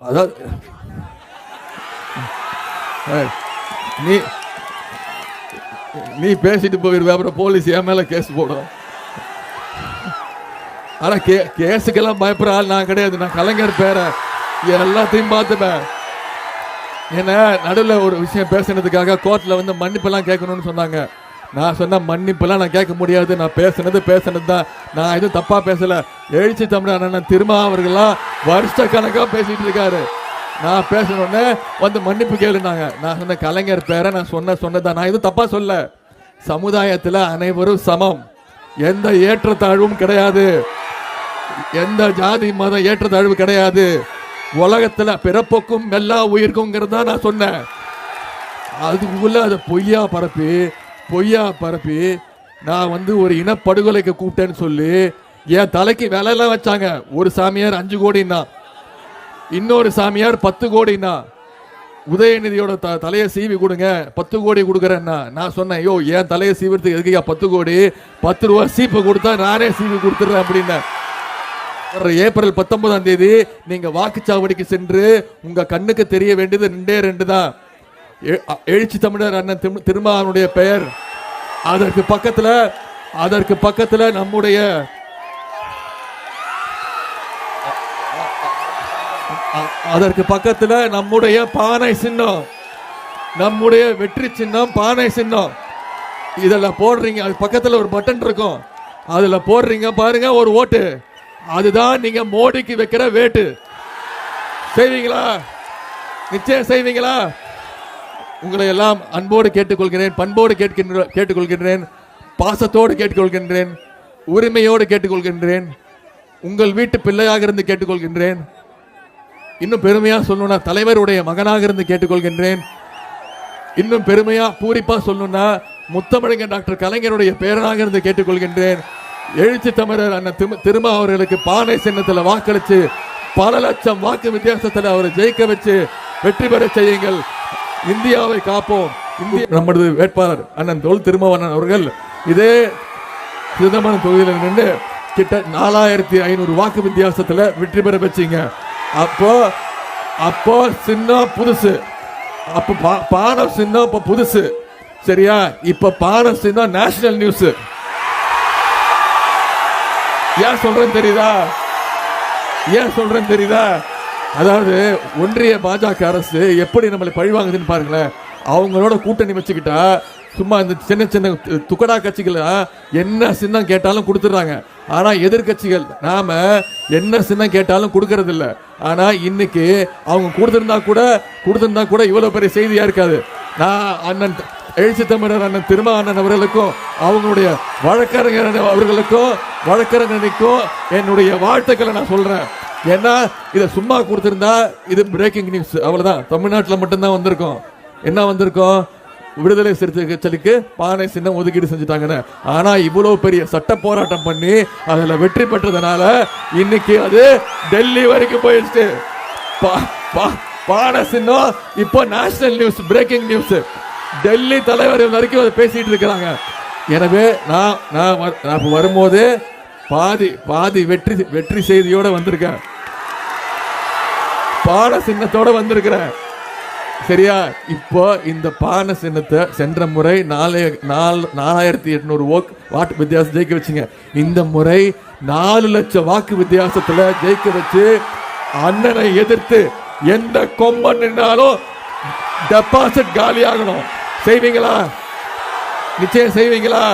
அதாவது நீ நீ பேசிட்டு போயிருவ அப்புறம் போலீஸ் என் மேல கேஸ் போடும். ஆனா கே கேஸுக்கெல்லாம் பயப்படுற ஆள் நான் கிடையாது. நான் கலைஞர் பேர. எல்லாத்தையும் பார்த்துப்பேன். என்ன நடுவில் ஒரு விஷயம் பேசுனதுக்காக கோர்ட்டில் வந்து மன்னிப்பெல்லாம் கேட்கணும்னு சொன்னாங்க. நான் சொன்ன மன்னிப்பெல்லாம் நான் கேட்க முடியாது. நான் பேசுனது பேசுனது தான் நான் எதுவும் தப்பாக பேசலை. எழுச்சி தமிழ் அண்ணன் திருமா அவர்கள்லாம் வருஷ கணக்காக பேசிகிட்டு இருக்காரு. நான் பேசணுன்னே வந்து மன்னிப்பு கேளுனாங்க. நான் சொன்ன கலைஞர் பேரை நான் சொன்ன சொன்னதான் நான் எதுவும் தப்பாக சொல்ல. சமுதாயத்தில் அனைவரும் சமம். எந்த ஏற்றத்தாழ்வும் கிடையாது. எந்த ஜாதி மத ஏற்றத்தாழ்வு கிடையாது. உலகத்தில் பிறப்புக்கும் எல்லா உயிருக்கும்ங்கிறது தான் நான் சொன்னேன். அதுக்குள்ள அதை பொய்யா பரப்பி பொய்யா பரப்பி நான் வந்து ஒரு இனப்படுகொலைக்கு கூப்பிட்டேன்னு சொல்லி என் தலைக்கு விலையெல்லாம் வச்சாங்க. ஒரு சாமியார் அஞ்சு கோடின்னா இன்னொரு சாமியார் பத்து கோடின்னா உதயநிதியோட த தலையை சீவி கொடுங்க பத்து கோடி கொடுக்குறேன்னா நான் சொன்னேன் ஐயோ என் தலையை சீவிறதுக்கு எதுக்கு பத்து கோடி? பத்து ரூபா சீப்பு கொடுத்தா நானே சீவி கொடுத்துட்றேன் அப்படின்னேன். ஏப்ரல் பத்தொன்பதாம் தேதி நீங்க வாக்குச்சாவடிக்கு சென்று உங்க கண்ணுக்கு தெரிய வேண்டியது ரெண்டே ரெண்டு தான். எழுச்சி தமிழர் அண்ணன் திரு- திருமாவனுடைய பெயர். அதற்கு பக்கத்தில் அதற்கு பக்கத்தில் நம்முடைய அதற்கு பக்கத்தில் நம்முடைய பானை சின்னம். நம்முடைய வெற்றி சின்னம் பானை சின்னம். இதில் போடுறீங்க அது பக்கத்தில் ஒரு பட்டன் இருக்கும். அதில் போடுறீங்க பாருங்க ஒரு ஓட்டு. அதுதான் நீங்க மோடிக்கு வைக்கிற வேட்டு. செய்வீங்களா? நிச்சயம் செய்வீங்களா? உங்களை எல்லாம் அன்போடு கேட்டுக்கொள்கிறேன் பண்போடு கேட்கின்ற கேட்டுக்கொள்கின்றேன் பாசத்தோடு கேட்டுக்கொள்கின்றேன் உரிமையோடு கேட்டுக்கொள்கின்றேன் உங்கள் வீட்டு பிள்ளையாக இருந்து கேட்டுக்கொள்கின்றேன் இன்னும் பெருமையாக சொல்லணும்னா தலைவருடைய மகனாக இருந்து கேட்டுக்கொள்கின்றேன் இன்னும் பெருமையாக பூரிப்பாக சொல்லணும்னா முத்தமிழங்க டாக்டர் கலைஞருடைய பேரனாக இருந்து கேட்டுக்கொள்கின்றேன் எழுச்சி தமிழர் அண்ணன் திரும அவர்களுக்கு பானை சின்னத்தில் வாக்களித்து பல லட்சம் வாக்கு வித்தியாசத்தில் அவரை ஜெயிக்க வச்சு வெற்றி பெற செய்யுங்கள். இந்தியாவை காப்போம். இந்திய நமது வேட்பாளர் அண்ணன் தொல் திருமாவண்ணன் அவர்கள் இதே சிதம்பரம் தொகுதியில் நின்று கிட்ட நாலாயிரத்தி ஐநூறு வாக்கு வித்தியாசத்துல வெற்றி பெற வச்சீங்க. அப்போ அப்போ சின்னம் புதுசு. அப்போ பா- பானம் சின்னம் இப்போ புதுசு. சரியா? இப்போ பானம் சின்ன நேஷனல் நியூஸ். ஏன் சொல்றேன்னு தெரியுதா? ஏன் சொல்றேன்னு தெரியுதா? அதாவது ஒன்றிய பாஜக அரசு எப்படி நம்மளை பழிவாங்குதுன்னு பாருங்களேன். அவங்களோட கூட்டணி வச்சுக்கிட்டா சும்மா இந்த சின்ன சின்ன துக்கடா கட்சிகள் என்ன சின்னம் கேட்டாலும் கொடுத்துட்றாங்க. ஆனால் எதிர்க்கட்சிகள் நாம் என்ன சின்னம் கேட்டாலும் கொடுக்கறது ஆனால் ஆனா இன்னைக்கு அவங்க கொடுத்துருந்தா கூட கொடுத்திருந்தா கூட இவ்வளோ பெரிய செய்தியாக இருக்காது. நான் அண்ணன் எழுச்சி தமிழர் அண்ணன் திருமா அண்ணன் அவர்களுக்கும் அவங்களுடைய வழக்கறிஞர் அவர்களுக்கும் வழக்கறிஞருக்கும் என்னுடைய வாழ்த்துக்களை நான் சொல்கிறேன் ஏன்னா இதை சும்மா கொடுத்துருந்தா இது பிரேக்கிங் நியூஸ் அவ்வளோதான் தமிழ்நாட்டில் மட்டும்தான் வந்திருக்கோம். என்ன வந்திருக்கோம்? விடுதலை சிறுத்தை கட்சிக்கு பானை சின்னம் ஒதுக்கீடு செஞ்சுட்டாங்கன்னு. ஆனால் இவ்வளோ பெரிய சட்ட போராட்டம் பண்ணி அதில் வெற்றி பெற்றதுனால இன்னைக்கு அது டெல்லி வரைக்கும் போயிடுச்சு. பா- பா- பானை சின்னம் இப்போ national news breaking news Delhi தலைவர் வரைக்கும் அதை பேசிட்டு இருக்கிறாங்க. எனவே நான் நான் வ- நான் வரும்போது பாதி பாதி வெற்றி வெற்றி செய்தியோட வந்திருக்கேன். பான சின்னத்தோட வந்திருக்கிறேன். சரியா? இப்போ இந்த பான சின்னத்தை சென்ற முறை நாலு நாலு நாலாயிரத்தி எட்நூறு ஓக் வாக்கு வித்தியாசம் ஜெயிக்க வச்சுங்க. இந்த முறை நாலு லட்சம் வாக்கு வித்தியாசத்துல ஜெயிக்க வச்சு அண்ணனை எதிர்த்து எந்த கொம்பன் நின்னாலும் டெபாசிட் காலியாகணும். செய்வீங்களா? நிச்சயம் செய்வீங்களா?